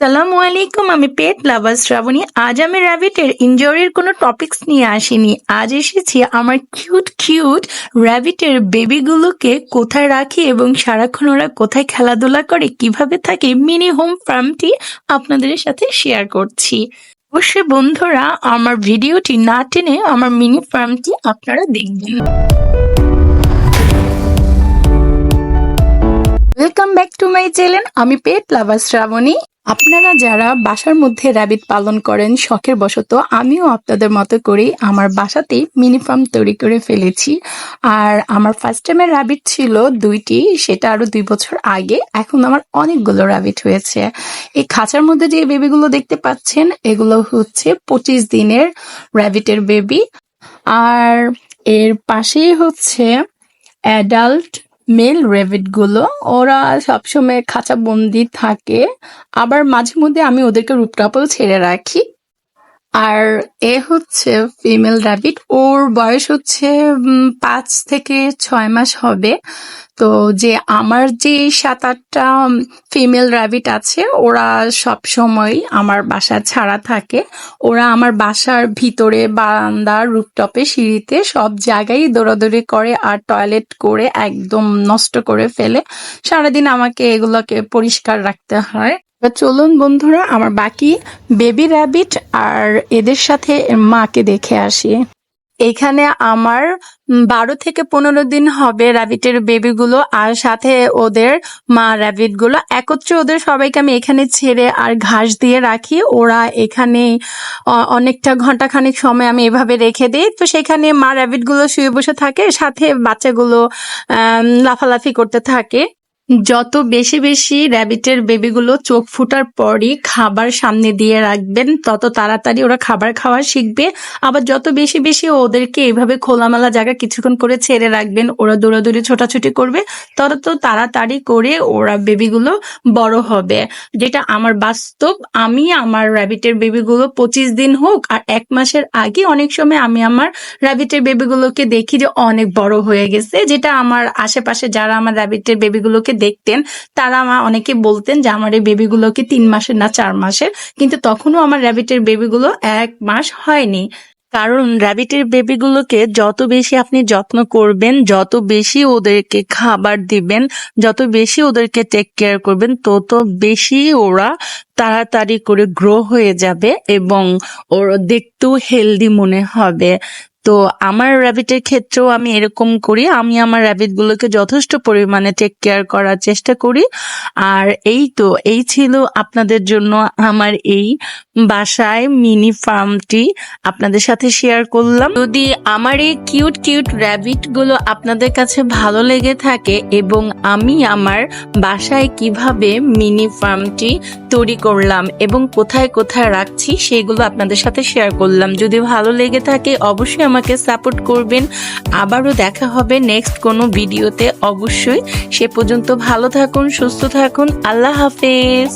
সালামু আলাইকুম, আমি পেট লাভার শ্রাবণী। আজ আমি র্যাবিটের ইনজুরির কোনো টপিকস নিয়ে আসিনি। আজ এসেছি আমার কিউট কিউট র্যাবিটের বেবিগুলোকে কোথায় রাখি এবং সারাক্ষণ ওরা কোথায় খেলাধুলা করে, কীভাবে থাকে, মিনি হোম ফার্মটি আপনাদের সাথে শেয়ার করছি। অবশ্যই বন্ধুরা, আমার ভিডিওটি না টেনে আমার মিনি ফার্মটি আপনারা দেখবেন। Welcome back to my channel আমি পেট লাভার শ্রাবণী। আপনারা যারা বাসার মধ্যে র্যাবিট পালন করেন, শখের বশত আমিও আপনাদের মতো করে আমার বাসাতেই মিনি ফার্ম তৈরি করে ফেলেছি। আর আমার ফার্স্ট টাইমের র্যাবিট ছিল দুইটি, সেটা আরও দুই বছর আগে। এখন আমার অনেকগুলো র্যাবিট হয়েছে। এই খাঁচার মধ্যে যে বেবিগুলো দেখতে পাচ্ছেন, এগুলো হচ্ছে পঁচিশ দিনের র্যাবিটের বেবি আর এর পাশেই হচ্ছে অ্যাডাল্ট মেল রেভিটগুলো, ওরা সবসময় খাঁচাবন্দি থাকে। আবার মাঝে মধ্যে আমি ওদেরকে রূপটাপেও ছেড়ে রাখি। আর এ হচ্ছে ফিমেল র্যাবিট ওর বয়স হচ্ছে পাঁচ থেকে ছয় মাস হবে। তো যে আমার যে সাত আটটা ফিমেল র্যাবিট আছে, ওরা সব সময় আমার বাসা ছাড়া থাকে। ওরা আমার বাসার ভিতরে বারান্দা রুপটপে সিঁড়িতে সব জায়গায় দৌড়াদৌড়ি করে আর টয়লেট করে একদম নষ্ট করে ফেলে। সারাদিন আমাকে এগুলোকে পরিষ্কার রাখতে হয়। চলুন বন্ধুরা, আমার বাকি বেবি র্যাবিট আর এদের সাথে মাকে দেখে আসি। এখানে আমার বারো থেকে পনেরো দিন হবে র্যাবিটের বেবিগুলো আর সাথে ওদের মা র্যাবিটগুলো একত্রে ওদের সবাইকে আমি এখানে ছেড়ে আর ঘাস দিয়ে রাখি। ওরা এখানে অনেকটা ঘণ্টা খানিক সময় আমি এভাবে রেখে দিই। তো সেখানে মা র্যাবিটগুলো শুয়ে বসে থাকে, সাথে বাচ্চাগুলো লাফালাফি করতে থাকে। যত বেশি বেশি র্যাবিটের বেবিগুলো চোখ ফুটার পরই খাবার সামনে দিয়ে রাখবেন, তত তাড়াতাড়ি ওরা খাবার খাওয়া শিখবে। আবার যত বেশি বেশি ওদেরকে এইভাবে খোলামেলা জায়গা কিছুক্ষণ করে ছেড়ে রাখবেন, ওরা দৌড়াদৌড়ি ছোটাছুটি করবে, তত তো তাড়াতাড়ি করে ওরা বেবিগুলো বড় হবে। যেটা আমার বাস্তব, আমি আমার র্যাবিটের বেবিগুলো পঁচিশ দিন হোক আর এক মাসের আগে অনেক সময় আমি আমার র্যাবিটের বেবিগুলোকে দেখি যে অনেক বড় হয়ে গেছে, যেটা আমার আশেপাশে যারা আমার র্যাবিটের বেবিগুলোকে দেখতেন, তারা আমার অনেকে বলতেন যে, আমার এই বেবিগুলোকে তিন মাসের না চার মাসের? কিন্তু তখনও আমার র্যাবিটের বেবিগুলো এক মাস হয়নি। কারণ র্যাবিটের বেবিগুলোকে যত বেশি আপনি যত্ন করবেন, যত বেশি ওদেরকে খাবার দিবেন, যত বেশি ওদেরকে টেক কেয়ার করবেন, তত বেশি ওরা তাড়াতাড়ি করে গ্রো হয়ে যাবে এবং ওর দেখতেও হেলদি মনে হবে। তো আমার র্যাবিটের ক্ষেত্রেও আমি এরকম করি। আমি আমার র্যাবিট গুলোকে যথেষ্ট পরিমাণে টেক কেয়ার করার চেষ্টা করি। আর এই তো, এই ছিল আপনাদের জন্য আমার এই বাসায় মিনি ফার্মটি আপনাদের সাথে শেয়ার করলাম। যদি আমার এই কিউট কিউট র্যাবিটগুলো আপনাদের কাছে ভালো লেগে থাকে এবং আমি আমার বাসায় কীভাবে মিনি ফার্মটি তৈরি করলাম এবং কোথায় কোথায় রাখছি, সেগুলো আপনাদের সাথে শেয়ার করলাম। যদি ভালো লেগে থাকে, অবশ্যই আমাকে সাপোর্ট করবেন। আবারও দেখা হবে নেক্সট কোনো ভিডিওতে। অবশ্যই সে পর্যন্ত ভালো থাকুন, সুস্থ থাকুন। আল্লাহ হাফেজ।